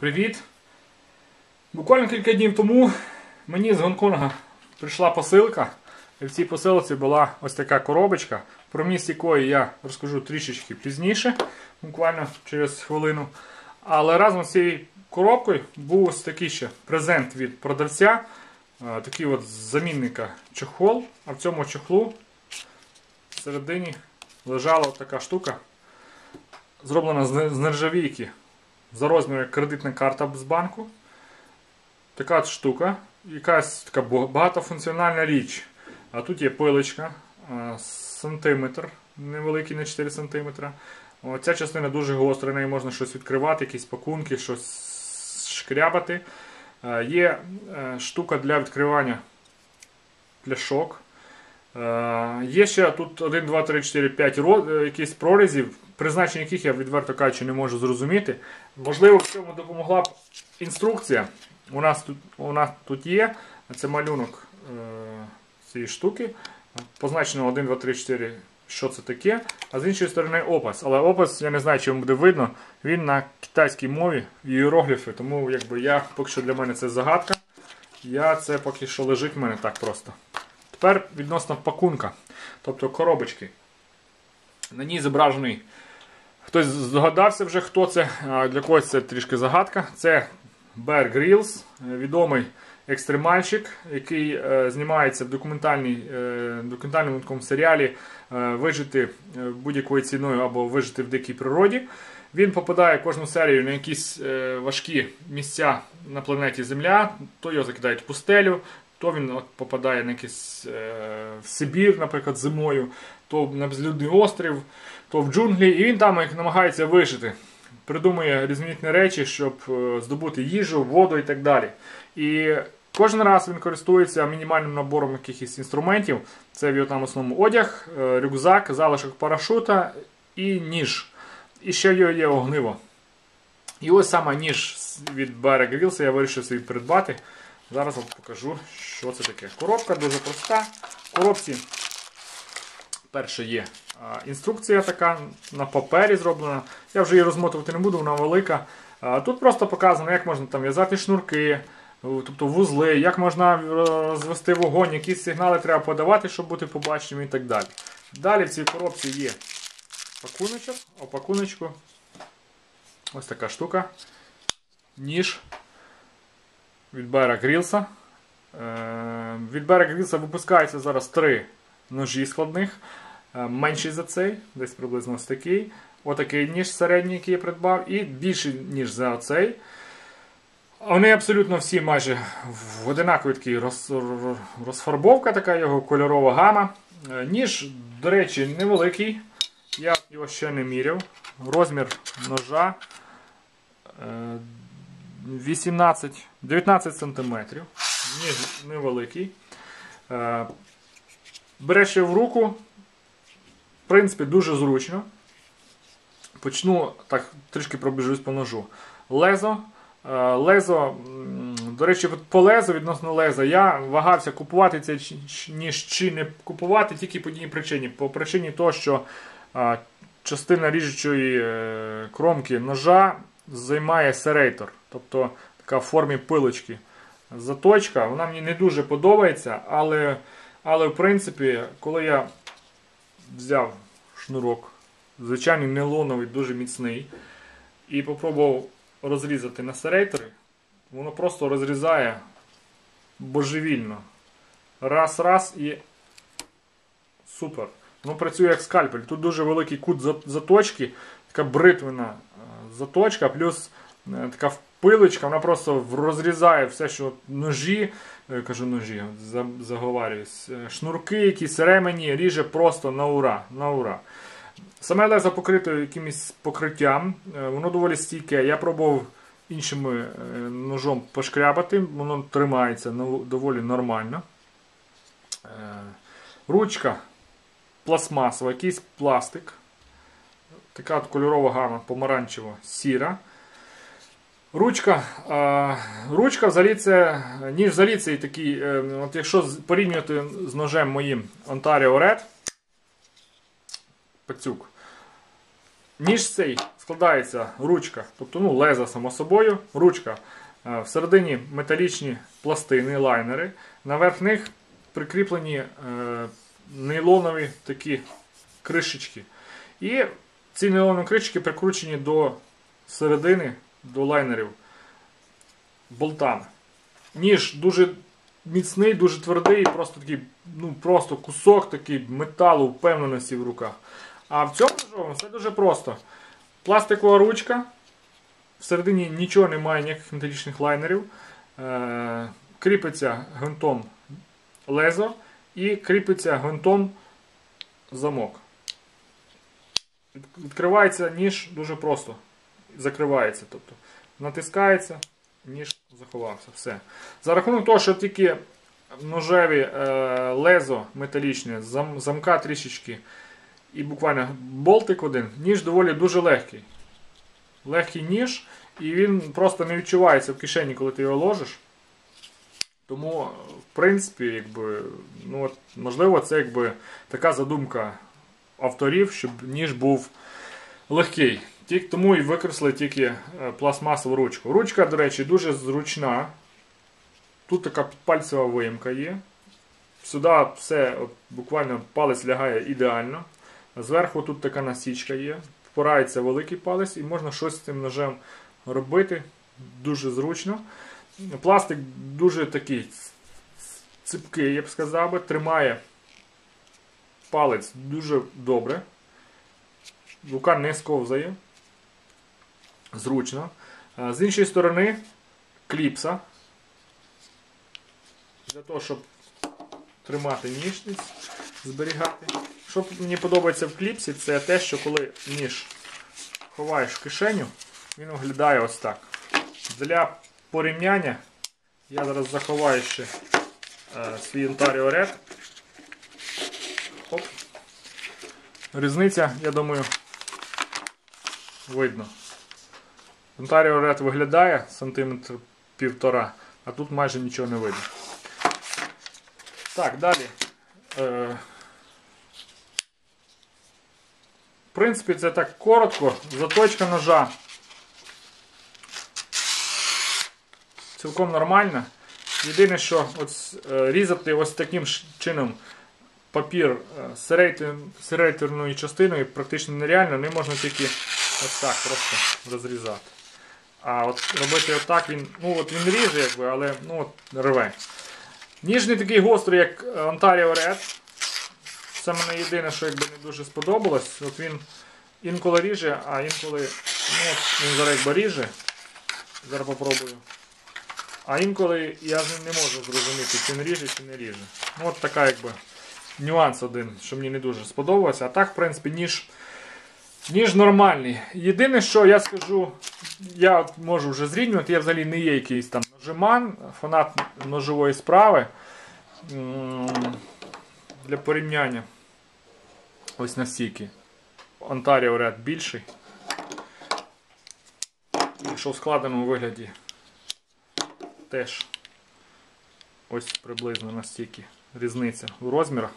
Привіт! Буквально кілька днів тому мені з Гонконга прийшла посилка. І в цій посилці була ось така коробочка, про міст якої я розкажу трішечки пізніше, буквально через хвилину. Але разом з цією коробкою був ось такий ще презент від продавця. Е, Такий от замінника чохол. А в цьому чохлу всередині лежала така штука, зроблена з нержавійки за розміром як кредитна карта з банку. Така штука, якась така багатофункціональна річ. А тут є пилочка, сантиметр, невеликий на 4 см. Ця частина дуже гостра, нею можна щось відкривати, якісь пакунки, щось шкрябати. Є е, штука для відкривання пляшок. Е, Є ще тут 1, 2, 3, 4, 5 е, якісь прорізів, призначення яких я відверто кажучи не можу зрозуміти. Можливо, в цьому допомогла б інструкція. У нас тут, у нас тут є. Це малюнок е, цієї штуки. Позначено 1, 2, 3, 4, що це таке. А з іншої сторони опис. Але опис, я не знаю, чи вам буде видно, він на китайській мові іерогліфи. Тому якби я поки що для мене це загадка. Я це поки що лежить в мене так просто. Тепер відносно пакунка, тобто коробочки. На ній зображений. Хтось здогадався вже, хто це, для когось це трішки загадка. Це Grylls, е, відомий екстремальщик, який е, знімається в е, документальному такому серіалі е, Вижити будь-якою ціною або вижити в дикій природі. Він попадає кожну серію на якісь важкі місця на планеті Земля, то його закидають в пустелю, то він попадає на якийсь в Сибір, наприклад, зимою, то на безлюдний острів, то в джунглі, і він там як намагається вижити. Придумує різноманітні речі, щоб е, здобути їжу, воду і так далі. І кожен раз він користується мінімальним набором якихось інструментів. Це в його там основному одяг, е, рюкзак, залишок парашута і ніж. І ще в його є огниво. І ось саме ніж від Barra Grylls я вирішив собі придбати. Зараз вам покажу, що це таке. Коробка дуже проста. В коробці перше є інструкція така на папері зроблена. Я вже її розмотувати не буду, вона велика. Тут просто показано, як можна там в'язати шнурки, тобто вузли, як можна розвести вогонь, які сигнали треба подавати, щоб бути побаченим і так далі. Далі в цій коробці є пакуночок, о пакуночку. Ось така штука. Ніж від Бера Грілса. Е, Від Бера Грілса випускається зараз три ножі складних. Е, Менший за цей, десь приблизно ось такий. Отакий ніж середній, який я придбав, і більший, ніж за оцей. Вони абсолютно всі майже в одинаковій такій роз, роз- розфарбовка, така його кольорова гама. Е, Ніж, до речі, невеликий. Я його ще не міряв. Розмір ножа е, 18, 19 см. Ніж невеликий. Е, Береш його в руку. В принципі, дуже зручно. Почну так трішки пробіжусь по ножу. Лезо. Е, Лезо, до речі, по лезу, відносно леза, я вагався купувати це ніж чи не купувати тільки по одній причині. По причині того, що частина ріжучої е, кромки ножа займає серейтор, тобто така в формі пилочки. Заточка, вона мені не дуже подобається, але, але в принципі, коли я взяв шнурок, звичайний нейлоновий, дуже міцний, і попробував розрізати на серейтори, воно просто розрізає божевільно. Раз, раз і супер. Воно працює як скальпель. Тут дуже великий кут заточки, така бритвена е, заточка, плюс е, така пилочка, вона просто розрізає все, що ножі, е, кажу ножі, заговарююсь, е, шнурки, якісь ремені, ріже просто на ура. На ура. Саме лезо покрите якимось покриттям, е, воно доволі стійке. Я пробував іншим ножом пошкрябати, воно тримається доволі нормально. Ручка пластмасова, якийсь пластик. Така кольорова гама помаранчево сіра. Ручка, ручка взагалі це, ніж взагалі це такий, е, от якщо порівнювати з ножем моїм Ontario Red, пацюк, ніж цей складається ручка, тобто ну, леза само собою, ручка. Е, Всередині металічні пластини, лайнери. Наверх них прикріплені е, нейлонові такі кришечки. І ці нейлонові кришечки прикручені до середини, до лайнерів болтами. Ніж дуже міцний, дуже твердий, просто такий, ну просто кусок такий металу впевненості в руках. А в цьому ножовому все дуже просто. Пластикова ручка. Всередині нічого немає, ніяких металічних лайнерів. Е, кріпиться гвинтом лезо і кріпиться гвинтом замок. Відкривається ніж дуже просто. Закривається. тобто Натискається, ніж заховався. Все. За рахунок того, що тільки ножеві е, лезо металічне, зам, замка трішечки і буквально болтик один, ніж доволі дуже легкий. Легкий ніж, і він просто не відчувається в кишені, коли ти його ложиш. Тому, в принципі, якби, ну, от, можливо, це якби така задумка авторів, щоб ніж був легкий. Тому і викреслили тільки е, пластмасову ручку. Ручка, до речі, дуже зручна. Тут така підпальцева виїмка є. Сюди все от, буквально палець лягає ідеально. Зверху тут така насічка є. Впирається великий палець і можна щось з цим ножем робити. Дуже зручно. Пластик дуже такий ципкий, я б сказав би, тримає палець дуже добре. Рука не сковзає. Зручно. З іншої сторони, кліпса. Для того, щоб тримати ніжність, зберігати. Що мені подобається в кліпсі, це те, що коли ніж ховаєш в кишеню, він виглядає ось так. Для порівняння я зараз заховаю ще е, свій Ontario Red. Оп. Різниця, я думаю, видно. Ontario Red виглядає сантиметр півтора, а тут майже нічого не видно. Так, далі. Е, В принципі, це так коротко. Заточка ножа цілком нормальна. Єдине, що ось, е, різати ось таким чином папір е, серейтерною частиною практично нереально, не можна тільки ось так просто розрізати. А от робити отак він ну от він ріже, якби, але ну от рве. Ніж такий гострий, як Ontario Red. Це мене єдине, що якби не дуже сподобалось. От Він інколи ріже, а інколи ну, от він зараз якби ріже. Зараз попробую. А інколи я не можу зрозуміти, чи він ріже, чи не ріже. Ну, От така якби нюанс один, що мені не дуже сподобалося. А так, в принципі, ніж ніж нормальний. Єдине, що я скажу, я можу вже зрівнювати, я взагалі не є якийсь там ножиман, фанат ножової справи. Для порівняння. Ось настільки. Ontario Red більший. Якщо в складеному вигляді теж ось приблизно настільки різниця у розмірах.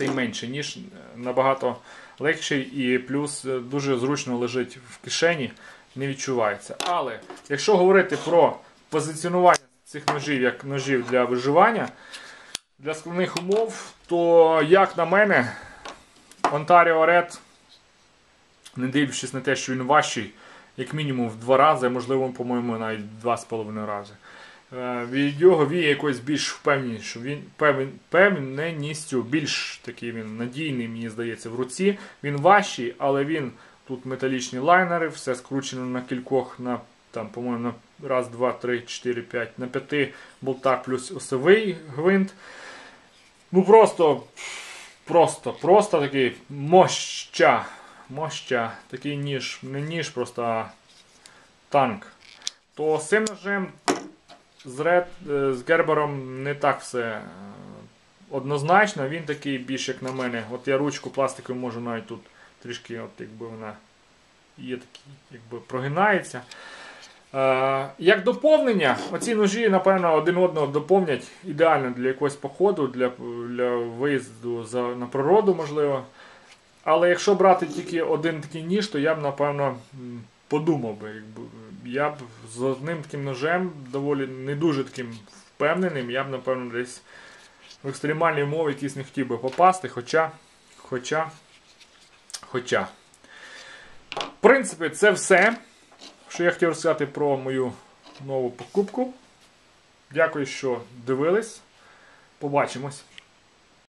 Цей менший, ніж набагато легший і плюс дуже зручно лежить в кишені, не відчувається. Але якщо говорити про позиціонування цих ножів як ножів для виживання, для складних умов, то, як на мене, Ontario Red, не дивлячись на те, що він важчий, як мінімум в два рази, можливо, по-моєму, навіть в два з половиною рази. Е, від його віє якось більш впевненіше, він певненістю, більш такий він надійний, мені здається, в руці. Він важчий, але він тут металічні лайнери, все скручено на кількох, на там, по-моєму, на раз, два, три, чотири, п'ять, на п'яти болтах плюс осовий гвинт. Ну просто, просто, просто такий моща. Моща, такий ніж, не ніж, просто танк. То з цим ножем з Ред, е, з Гербером не так все е, однозначно. Він такий більш як на мене. От я ручку пластикову можу навіть тут трішки, от якби вона є такий, якби прогинається. Е, як доповнення, оці ножі, напевно, один одного доповнять ідеально для якогось походу, для для виїзду за, на природу, можливо. Але якщо брати тільки один такий ніж, то я б, напевно, подумав би. Якби, я б з одним таким ножем, доволі не дуже таким впевненим, я б, напевно, десь в екстремальні умови якісь не хотів би попасти. Хоча, хоча, хоча. В принципі, це все, що я хотів розказати про мою нову покупку. Дякую, що дивились. Побачимось.